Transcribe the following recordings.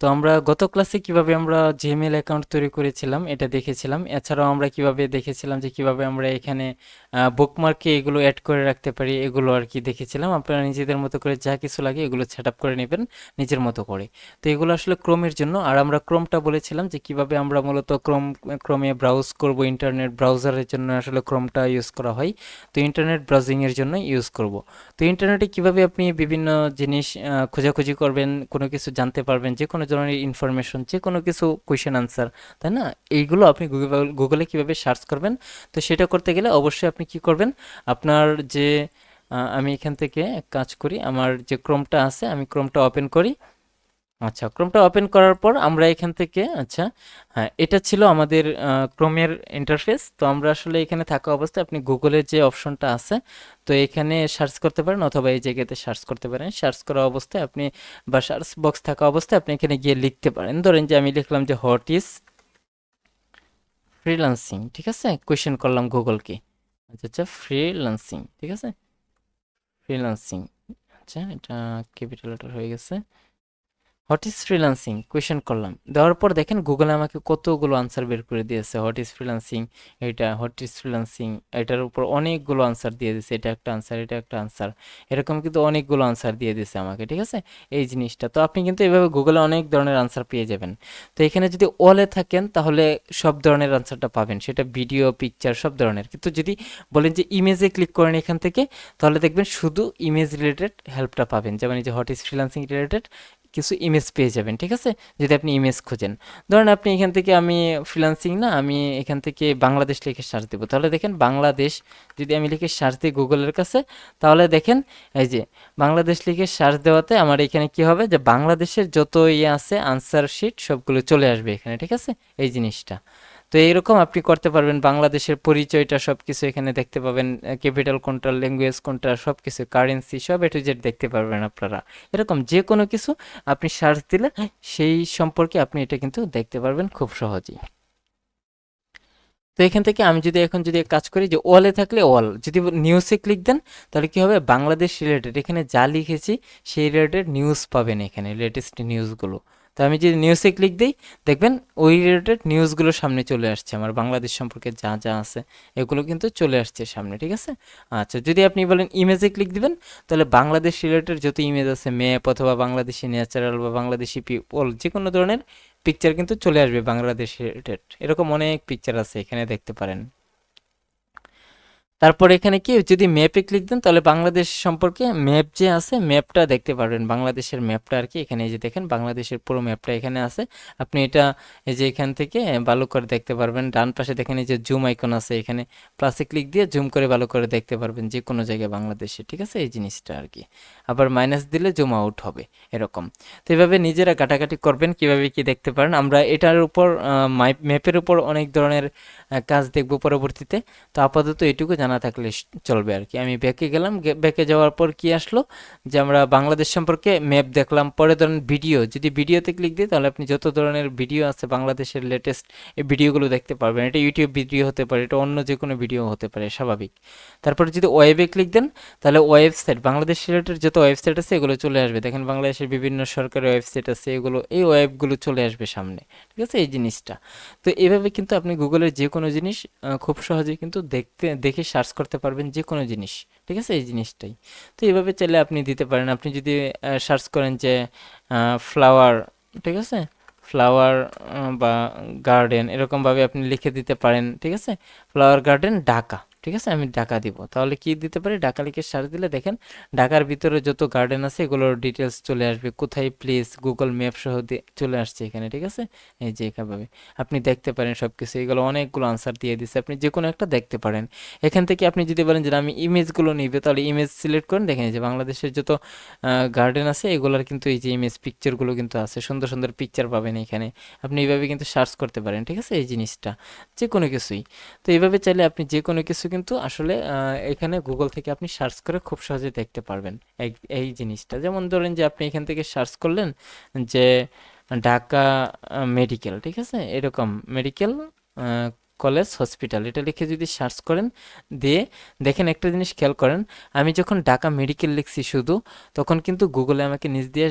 তো আমরা গত ক্লাসে কীভাবে আমরা জিমেল অ্যাকাউন্ট তৈরি করেছিলাম, এটা দেখেছিলাম। এছাড়াও আমরা কীভাবে দেখেছিলাম যে কীভাবে আমরা এখানে বুকমার্কে এগুলো অ্যাড করে রাখতে পারি, এগুলো আর কি দেখেছিলাম। আপনারা নিজেদের মতো করে যা কিছু লাগে এগুলো সেট আপ করে নেবেন, নিজের মতো করে। তো এগুলো আসলে ক্রোমের জন্য, আর আমরা ক্রোমটা বলেছিলাম যে কীভাবে আমরা মূলত ক্রোম, ক্রোমে ব্রাউজ করব ইন্টারনেট ব্রাউজারের জন্য আসলে ক্রোমটা ইউজ করা হয়। তো ইন্টারনেট ব্রাউজিংয়ের জন্য ইউজ করব। তো ইন্টারনেটে কীভাবে আপনি বিভিন্ন জিনিস খোঁজাখুঁজি করবেন, কোনো কিছু জানতে পারবেন যে কোনো ধরনের ইনফরমেশন যে কোনো কিছু কোয়েশ্চেন আনসার তাই না? এইগুলো আপনি গুগল গুগলে কীভাবে সার্চ করবেন? তো সেটা করতে গেলে অবশ্যই আপনি কি করবেন? আপনার যে আমি এখান থেকে কাজ করি, আমার যে ক্রমটা আছে, আমি ক্রমটা ওপেন করি। আচ্ছা ক্রোমটা ওপেন করার পর আমরা এখান থেকে আচ্ছা হ্যাঁ এটা ছিল আমাদের ক্রোমের ইন্টারফেস তো আমরা আসলে এখানে থাকা অবস্থায় আপনি গুগলের যে অপশনটা আছে, তো এখানে সার্চ করতে পারেন অথবা এই জায়গাতে সার্চ করতে পারেন। সার্চ করা অবস্থায় আপনি বা সার্চ বক্স থাকা অবস্থায় আপনি এখানে গিয়ে লিখতে পারেন। ধরেন যে আমি লিখলাম যে হোয়াট ইজ ফ্রিল্যান্সিং ঠিক আছে? কোয়েশ্চেন করলাম গুগলকে। আচ্ছা আচ্ছা ফ্রিল্যান্সিং ঠিক আছে? ফ্রিল্যান্সিং আচ্ছা এটা ক্যাপিটাল হয়ে গেছে। হোয়াট ইজ ফ্রিলান্সিং কোয়েশ্চেন করলাম। দেওয়ার পর দেখেন গুগলে আমাকে কতগুলো আনসার বের করে দিয়েছে। হোয়াট ইজ ফ্রিল্যান্সিং এটা হোয়াট ইজ ফ্রিলান্সিং এটার উপর অনেকগুলো আনসার দিয়ে দিয়েছে। এটা একটা আনসার এটা একটা আনসার এরকম কিন্তু অনেকগুলো আনসার দিয়ে দিয়েছে আমাকে, ঠিক আছে? এই জিনিসটা। তো আপনি কিন্তু এভাবে গুগলে অনেক ধরনের আনসার পেয়ে যাবেন। তো এখানে যদি অলে থাকেন, তাহলে সব ধরনের আনসারটা পাবেন। সেটা ভিডিও পিকচার সব ধরনের। কিন্তু যদি বলেন যে ইমেজে ক্লিক করেন এখান থেকে, তাহলে দেখবেন শুধু ইমেজ রিলেটেড হেল্পটা পাবেন। যেমন এই যে হোয়াট ইজ ফ্রিলান্সিং রিলেটেড কিছু ইমেজ পেয়ে যাবেন, ঠিক আছে? যদি আপনি ইমেজ খোঁজেন। ধরেন আপনি এখান থেকে আমি ফ্রিলান্সিং না, আমি এখান থেকে বাংলাদেশ লিখে সার্চ দেবো। তাহলে দেখেন বাংলাদেশ, যদি আমি লিখে সার্চ দিই গুগলের কাছে, তাহলে দেখেন এই যে বাংলাদেশ লিখে সার্চ দেওয়াতে আমার এখানে কি হবে? যে বাংলাদেশের যত ইয়ে আছে আনসার শিট সবগুলো চলে আসবে এখানে, ঠিক আছে? এই জিনিসটা। তো এইরকম আপনি করতে পারবেন। বাংলাদেশের পরিচয়টা সব কিছু এখানে দেখতে পাবেন। ক্যাপিটাল কোনটা ল্যাঙ্গুয়েজ কোনটা সব কিছু কারেন্সি সব এ টু জেড দেখতে পারবেন আপনারা। এরকম যে কোনো কিছু আপনি সার্চ দিলে সেই সম্পর্কে আপনি এটা কিন্তু দেখতে পারবেন খুব সহজেই। তো এখান থেকে আমি যদি এখন যদি কাজ করি যে ওয়ালে থাকলে ওয়াল যদি নিউজে ক্লিক দেন, তাহলে কি হবে? বাংলাদেশ রিলেটেড এখানে যা লিখেছি, সেই রিলেটেড নিউজ পাবেন এখানে লেটেস্ট নিউজগুলো তো আমি যদি নিউজে ক্লিক দিই, দেখবেন ওই রিলেটেড নিউজগুলো সামনে চলে আসছে। আমার বাংলাদেশ সম্পর্কে যা যা আছে, এগুলো কিন্তু চলে আসছে সামনে, ঠিক আছে? আচ্ছা যদি আপনি বলেন ইমেজে ক্লিক দিবেন, তাহলে বাংলাদেশ রিলেটেড যত ইমেজ আছে ম্যাপ অথবা বাংলাদেশি ন্যাচারাল বা বাংলাদেশি পিপল যে কোনো ধরনের পিকচার কিন্তু চলে আসবে বাংলাদেশ রিলেটেড এরকম অনেক পিকচার আছে, এখানে দেখতে পারেন। তারপর এখানে কি, যদি ম্যাপে ক্লিক দেন, তাহলে বাংলাদেশ সম্পর্কে ম্যাপ যে আছে ম্যাপটা দেখতে পারবেন। বাংলাদেশের ম্যাপটা আর কি, এখানে এই যে দেখেন, বাংলাদেশের পুরো ম্যাপটা এখানে আছে। আপনি এটা এই যে এখান থেকে ভালো করে দেখতে পারবেন। ডান পাশে দেখেন এই যে জুম আইকন আছে, এখানে প্লাসে ক্লিক দিয়ে জুম করে ভালো করে দেখতে পারবেন যে কোনো জায়গায় বাংলাদেশে, ঠিক আছে? এই জিনিসটা আর কি। আবার মাইনাস দিলে জুম আউট হবে, এরকম। তো এভাবে নিজেরা কাটাকাটি করবেন, কীভাবে কি দেখতে পারেন? আমরা এটার উপর ম্যাপের উপর অনেক ধরনের কাজ দেখব পরবর্তীতে। তো আপাতত এটুকু জানা থাকলে চলবে আর কি। আমি ব্যাকে গেলাম ব্যাকে যাওয়ার পর কি আসলো যে আমরা বাংলাদেশ সম্পর্কে ম্যাপ দেখলাম। পরে ধরেন ভিডিও, যদি ভিডিওতে ক্লিক দিই তাহলে আপনি যত ধরনের ভিডিও আছে বাংলাদেশের লেটেস্ট এই ভিডিওগুলো দেখতে পারবেন। এটা ইউটিউব ভিডিও হতে পারে, এটা অন্য যে কোনো ভিডিও হতে পারে, স্বাভাবিক। তারপরে যদি ওয়েবে ক্লিক দেন, তাহলে ওয়েবসাইট বাংলাদেশ রিলেটেড যত ওয়েবসাইট আছে এগুলো চলে আসবে। দেখেন বাংলাদেশের বিভিন্ন সরকারি ওয়েবসাইট আছে, এগুলো, এই ওয়েবগুলো চলে আসবে সামনে, ঠিক আছে? এই জিনিসটা। তো এভাবে কিন্তু আপনি গুগলের যে কোনো জিনিস খুব সহজেই কিন্তু দেখতে, দেখে সার্চ করতে পারবেন যে কোনো জিনিস, ঠিক আছে? এই জিনিসটাই। তো এইভাবে চাইলে আপনি দিতে পারেন। আপনি যদি সার্চ করেন যে ফ্লাওয়ার ঠিক আছে? ফ্লাওয়ার বা গার্ডেন এরকমভাবে আপনি লিখে দিতে পারেন, ঠিক আছে? Flower garden Dhaka. ঠিক আছে, আমি ঢাকা দিব। তাহলে কি দিতে পারি? ঢাকা লিখে সার্চ দিলে দেখেন, ঢাকার ভিতরে যত গার্ডেন আছে, এগুলোর ডিটেলস চলে আসবে। কোথায় প্লেস গুগল ম্যাপ সহ চলে আসছে এখানে, ঠিক আছে? এই যে এভাবে। আপনি দেখতে পারেন সব কিছু এগুলো অনেকগুলো আনসার দিয়ে দিচ্ছে আপনি যে কোনো একটা দেখতে পারেন। এখান থেকে আপনি যদি বলেন যে আমি ইমেজগুলো নিবে, তাহলে ইমেজ সিলেক্ট করেন। দেখেন যে বাংলাদেশের যত গার্ডেন আছে, এগুলোর কিন্তু এই যে ইমেজ পিকচারগুলো কিন্তু আছে। সুন্দর সুন্দর পিকচার পাবেন এখানে। আপনি এইভাবে কিন্তু সার্চ করতে পারেন, ঠিক আছে? এই জিনিসটা। যে কোনো কিছুই। তো এইভাবে চাইলে আপনি যে কোনো কিছু কিন্তু আসলে এখানে গুগল থেকে আপনি সার্চ করে খুব সহজে দেখতে পারবেন এই এই জিনিসটা। যেমন ধরেন যে আপনি এখান থেকে সার্চ করলেন যে ঢাকা মেডিকেল ঠিক আছে? এরকম মেডিকেল কলেজ হসপিটাল এটা লিখে যদি সার্চ করেন, দিয়ে দেখেন একটা জিনিস খেয়াল করেন, আমি যখন ঢাকা মেডিকেল লিখছি শুধু, তখন কিন্তু গুগলে আমাকে নিজ দিয়ে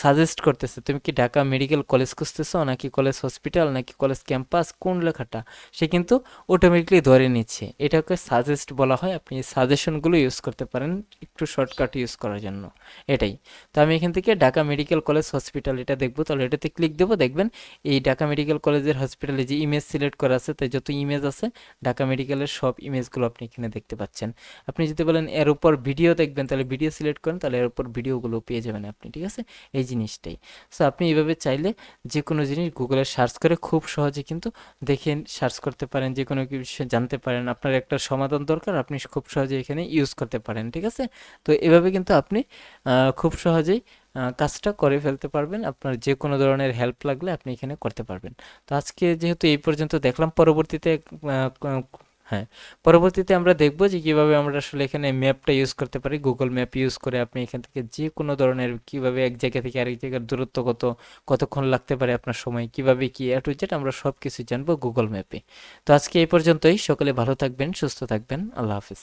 সাজেস্ট করতেছে, তুমি কি ঢাকা মেডিকেল কলেজ খুঁজতেছো? নাকি কলেজ হসপিটাল নাকি কলেজ ক্যাম্পাস কোন লেখাটা? সে কিন্তু অটোমেটিকলি ধরে নিচ্ছে। এটাকে সাজেস্ট বলা হয়, আপনি সাজেশনগুলো ইউজ করতে পারেন, একটু শর্টকাট ইউজ করার জন্য। এটাই। তো আমি এখান থেকে ঢাকা মেডিকেল কলেজ হসপিটাল এটা দেখব, তাহলে এটাতে ক্লিক দেবো, দেখবেন এই ঢাকা মেডিকেল কলেজের হসপিটালে যে ইমেজ সিলেক্ট করা আছে, তাই যত ইমেজ আছে। ঢাকা মেডিকেলের সব ইমেজগুলো আপনি এখানে দেখতে পাচ্ছেন। আপনি যদি বলেন এর উপর ভিডিও দেখবেন, তাহলে ভিডিও সিলেক্ট করেন, তাহলে এর উপর ভিডিওগুলো পেয়ে যাবেন আপনি, ঠিক আছে? এই জিনিসটাই। সো আপনি এইভাবে চাইলে যে কোনো জিনিস গুগলে সার্চ করে খুব সহজে কিন্তু দেখে সার্চ করতে পারেন যে কোনো কিছু জানতে পারেন। আপনার একটা সমাধান দরকার, আপনি খুব সহজে এখানে ইউজ করতে পারেন, ঠিক আছে? তো এভাবে কিন্তু আপনি খুব সহজেই কাজটা করে ফেলতে পারবেন। আপনার যে কোনো ধরনের হেল্প লাগলে আপনি এখানে করতে পারবেন। তো আজকে যেহেতু এই পর্যন্ত দেখলাম, পরবর্তীতে হ্যাঁ পরবর্তীতে আমরা দেখব যে কীভাবে আমরা আসলে এখানে ম্যাপটা ইউজ করতে পারি গুগল ম্যাপ ইউজ করে আপনি এখান থেকে যে কোনো ধরনের কীভাবে এক জায়গা থেকে আরেক জায়গার দূরত্ব কত, কতক্ষণ লাগতে পারে আপনার সময়, কীভাবে কি, এ টু জেড আমরা সব কিছু জানব গুগল ম্যাপে তো আজকে এই পর্যন্তই। সকলে ভালো থাকবেন, সুস্থ থাকবেন। আল্লাহ হাফিজ।